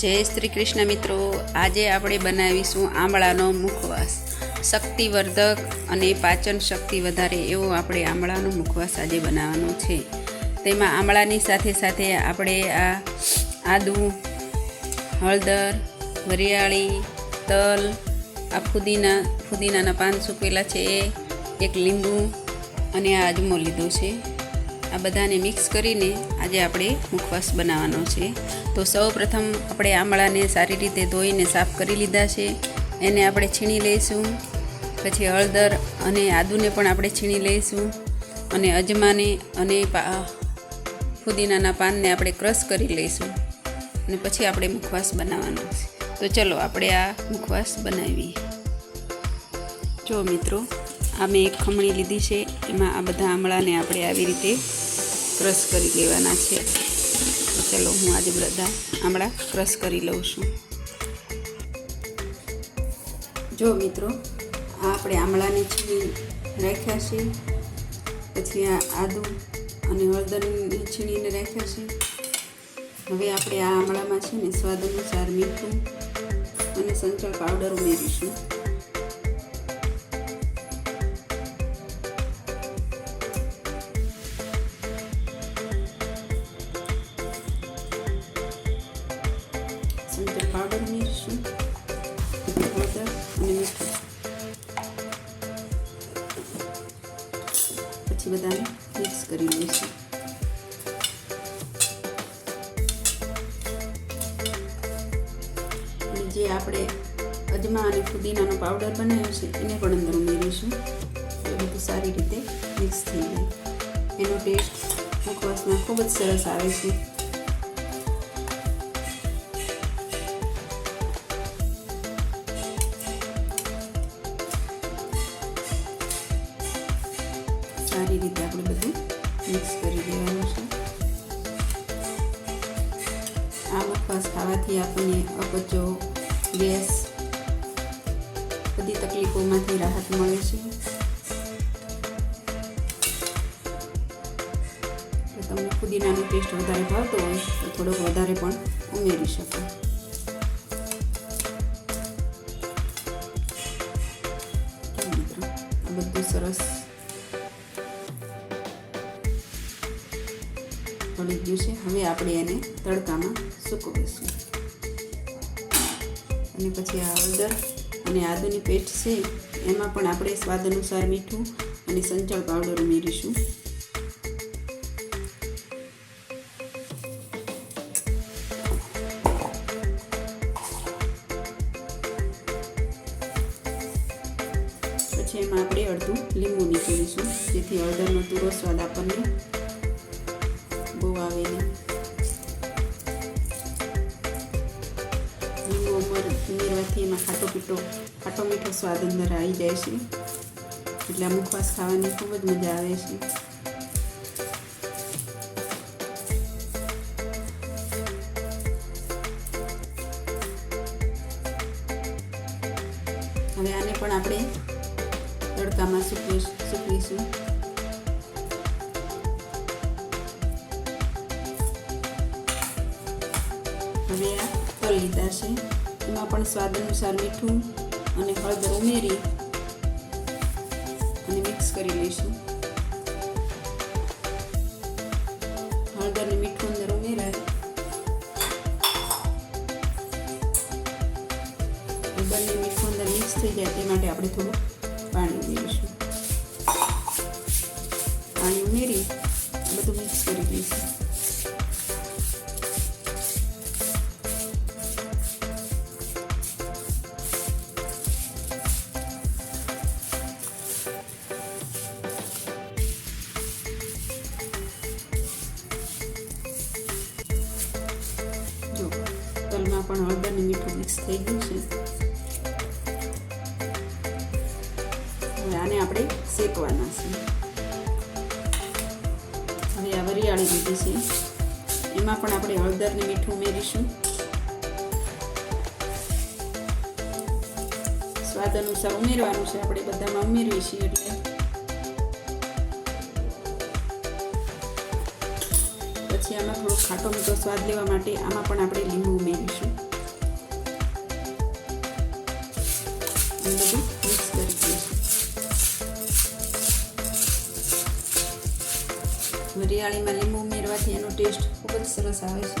જય શ્રી કૃષ્ણ મિત્રો. આજે આપણે બનાવીશું આમળાનો મુખવાસ. શક્તિવર્ધક અને પાચન શક્તિ વધારે એવો આપણે આમળાનો મુખવાસ આજે બનાવવાનો છે. તેમાં આમળાની સાથે સાથે આપણે આ આદુ, હળદર, વરિયાળી, તલ, આ ફુદીના, ફુદીનાના પાન સૂકવેલા છે. એ એક લીંબુ અને આ અજમો લીધો છે. આ બધાને મિક્સ કરીને આજે આપણે મુખવાસ બનાવવાનો છે. તો સૌ પ્રથમ આપણે આમળાને સારી રીતે ધોઈને સાફ કરી લીધા છે. એને આપણે છીણી લઈશું. પછી હળદર અને આદુને પણ આપણે છીણી લઈશું. અને અજમાને અને ફુદીનાના પાનને આપણે ક્રશ કરી લઈશું. અને પછી આપણે મુખવાસ બનાવવાનો છે. તો ચલો આપણે આ મુખવાસ બનાવીએ. જો મિત્રો, આ મેં એક ખમણી લીધી છે. એમાં આ બધા આમળાને આપણે આવી રીતે ક્રશ કરી લેવાના છે. ચલો હું આજે બધા આમળા ક્રશ કરી લઉં છું. જો મિત્રો, આ આપણે આમળાને છીણી રાખ્યા છે. પછી આ આદુ અને હળદરને છીણીને રાખ્યા છે. હવે આપણે આ આમળામાં છે ને સ્વાદ અનુસાર મીઠું અને સંચળ પાવડર ઉમેરીશું. જે આપણે અજમા અને ફુદીનાનો પાવડર બનાવ્યો છે, એને પણ અંદર ઉમેરીશું. એ બધું સારી રીતે મિક્સ થઈ જાય. એનો ટેસ્ટ મુખવાસમાં ખૂબ જ સરસ આવે છે. સારી રીતે આપણે બધું મિક્સ કરી દેવાનું છે. આ મુખવાસ ખાવાથી આપણને અપચો ગેસ બધી તકલીફોમાંથી રાહત મળે છે. તમને પુદીનાનો ટેસ્ટ વધારે ભાવતો હોય, તો થોડોક વધારે પણ ઉમેરી શકો. બધું સરસ પડી ગયું છે. હવે આપણે એને તડકામાં સૂકવીશું. અને પછી આ હળદર અને આદુની પેસ્ટ છે, એમાં પણ આપણે સ્વાદ અનુસાર મીઠું અને સંચળ પાવડર ઉમેરીશું. પછી એમાં આપણે અડધું લીંબુ નીકળીશું જેથી હળદરનો પૂરો સ્વાદ આપણને બહુ આવે ને ઉમેરવાથી એમાં ખાટો પીટો, ખાટો મીઠો સ્વાદ અંદર આવી જાય છે. એટલે અમુક વાસ ખાવાની ખૂબ જ મજા આવે છે. હવે આને પણ આપણે તડકામાં સૂકવી સૂકવીશું. હવે આ તળી લીધા છે. એમાં પણ સ્વાદ અનુસાર મીઠું અને હળદર ઉમેરી અને મિક્સ કરી લઈશું. હળદર ને મીઠું અંદર ઉમેરાય. બંને મીઠું અંદર મિક્સ થઈ જાય તે માટે આપણે થોડું પાણી ઉમેરીશું. પાણી ઉમેરી બધું મિક્સ કરી દઈશું તલમાં પણ હળદર અને મીઠું મિક્સ થઈ ગયું છે. હવે આને આપણે શેકવાના છે. હવે આ વરિયાળી લીધી છે. એમાં પણ આપણે હળદર ને મીઠું ઉમેરીશું. સ્વાદ અનુસાર ઉમેરવાનું છે. આપણે બધામાં ઉમેરીએ છીએ એટલે પછી આમાં થોડો ખાટો મીઠો સ્વાદ લેવા માટે આમાં પણ આપણે લીંબુ ઉમેરીશું. બધું મિક્સ કરી વરિયાળીમાં લીંબુ ઉમેરવાથી એનો ટેસ્ટ ખૂબ જ સરસ આવે છે.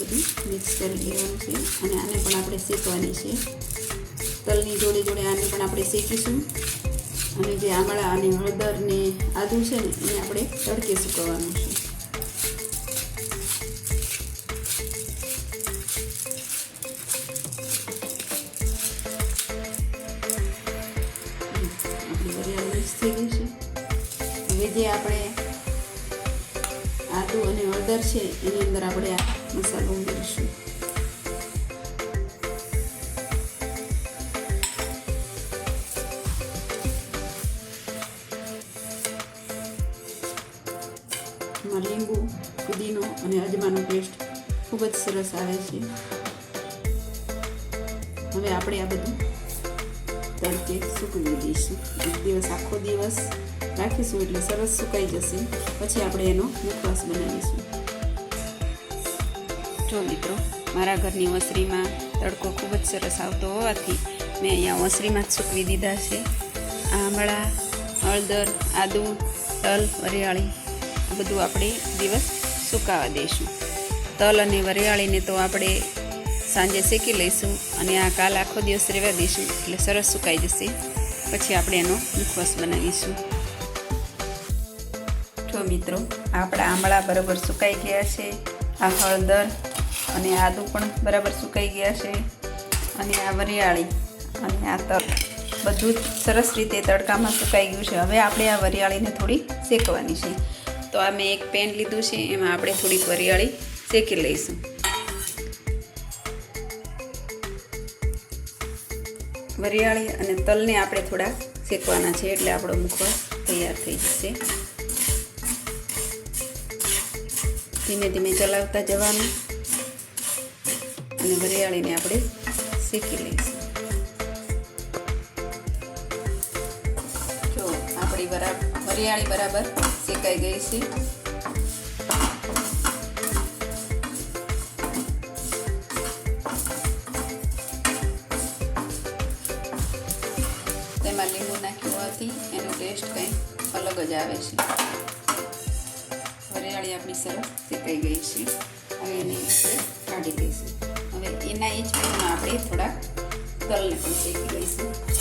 બધું મિક્સ કરી દેવાનું છે. અને આને આપણે શેકવાની છે. તલની જોડે જોડે આને પણ આપણે શેકીશું. અને જે આમળા અને હળદર ને આદુ છે ને, એને આપણે તડકે સૂકવવાનું છે. હવે જે આપણે આદુ અને હળદર છે, એની અંદર આપણે આ મસાલો ઉમેરીશું. ખૂબ જ સરસ આવે છે. હવે આપણે આ બધું તડકે સૂકવી દઈશું એક દિવસ આખો દિવસ રાખીશું એટલે સરસ સુકાઈ જશે. પછી આપણે એનો મુખવાસ બનાવીશું. જો મિત્રો, મારા ઘરની વસરીમાં તડકો ખૂબ જ સરસ આવતો હોવાથી મેં અહીંયા વસરીમાં જ સૂકવી દીધા છે. આમળા, હળદર, આદુ, તલ, વરિયાળી આ બધું આપણે દિવસ સુકાવા દઈશું. તલ અને વરિયાળીને તો આપણે સાંજે શેકી લઈશું અને આ કાલ આખો દિવસ રહેવા દઈશું એટલે સરસ સુકાઈ જશે. પછી આપણે એનો મુખવાસ બનાવીશું. જો મિત્રો, આપણા આમળા બરાબર સુકાઈ ગયા છે, આ હળદર અને આદુ પણ બરાબર સુકાઈ ગયા છે અને આ વરિયાળી અને આ તલ બધું જ સરસ રીતે તડકામાં સુકાઈ ગયું છે. હવે આપણે આ વરિયાળીને થોડી શેકવાની છે. તો આ મેં એક પેન લીધું છે, એમાં આપણે થોડીક વરિયાળી શેકી લઈશું વરિયાળી અને તલને આપણે થોડા શેકવાના છે એટલે આપણો મુખવાસ તૈયાર થઈ જશે ધીમે ધીમે ચલાવતા જવાનું અને વરિયાળીને આપણે શેકી લઈશું જો આપણી બરાબર વરિયાળી બરાબર શેકાઈ ગઈ છે અલગ જ આવે છે. વરિયાળી આપણી સરસ શેકાઈ ગઈ છે. હવે એને આપણે કાઢી દઈશું. હવે એના એ જ આપણે થોડાક તલને પણ શેકી લઈશું.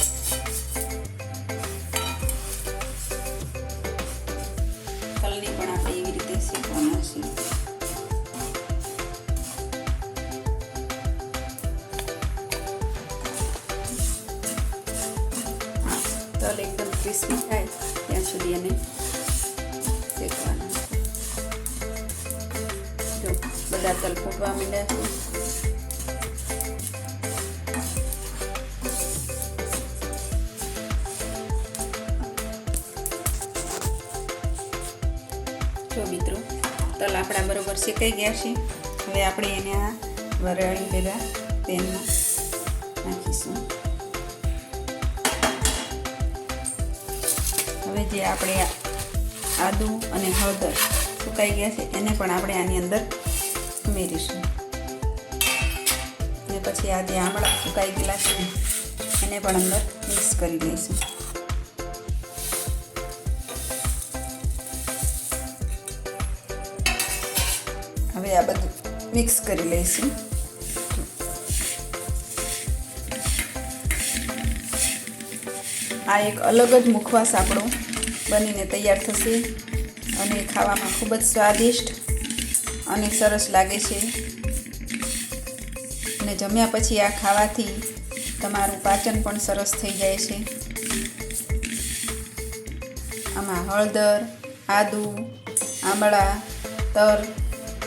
તલ એકદમ ક્રિસ્પી થાય ત્યાં સુધી એને શેકવાનું જો બધા તલ ફૂટવા માંડ્યા છે જો મિત્રો તલ આપણા બરોબર શેકાઈ ગયા છે હવે આપણે એને આ વરાળી ભેગા તેલમાં નાખીશું જે આપણે આદું અને હળદર સુકાઈ ગયા છે, એને પણ આપણે આની અંદર ઉમેરીશું. અને પછી આ જે આમળા સુકાઈ ગયેલા છે, એને પણ અંદર મિક્સ કરી દઈશું. હવે આ બધું મિક્સ કરી લઈશું. આ એક અલગ જ મુખવાસ આપણો બનીને તૈયાર થશે. અને ખાવામાં ખૂબ જ સ્વાદિષ્ટ અને સરસ લાગે છે. અને જમ્યા પછી આ ખાવાથી તમારું પાચન પણ સરસ થઈ જાય છે. આમાં હળદર, આદુ, આમળા, તર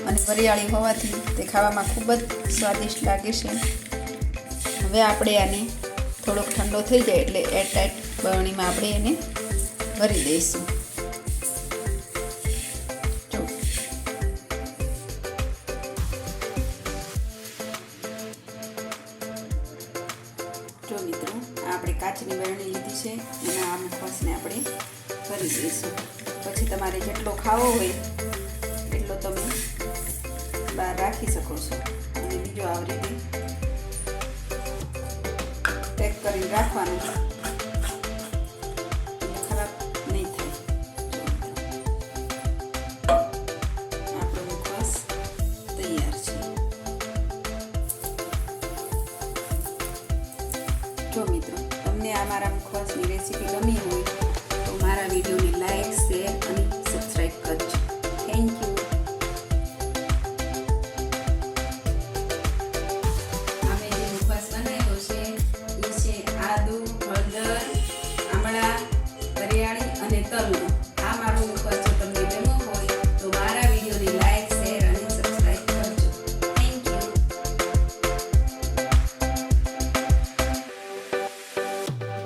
અને વરિયાળી હોવાથી તે ખાવામાં ખૂબ જ સ્વાદિષ્ટ લાગે છે. હવે આપણે આને થોડોક ઠંડો થઈ જાય એટલે એરટાઈટ બરણીમાં આપણે એને ભરી દઈશું જો આપણે કાચની લીધી છે એના આ મુખવાસને આપણે ભરી દઈશું. પછી તમારે જેટલો ખાવો હોય, એટલો તમે બહાર રાખી શકો છો. અને બીજો આવી પેક કરીને રાખવાનું. મુખવાસની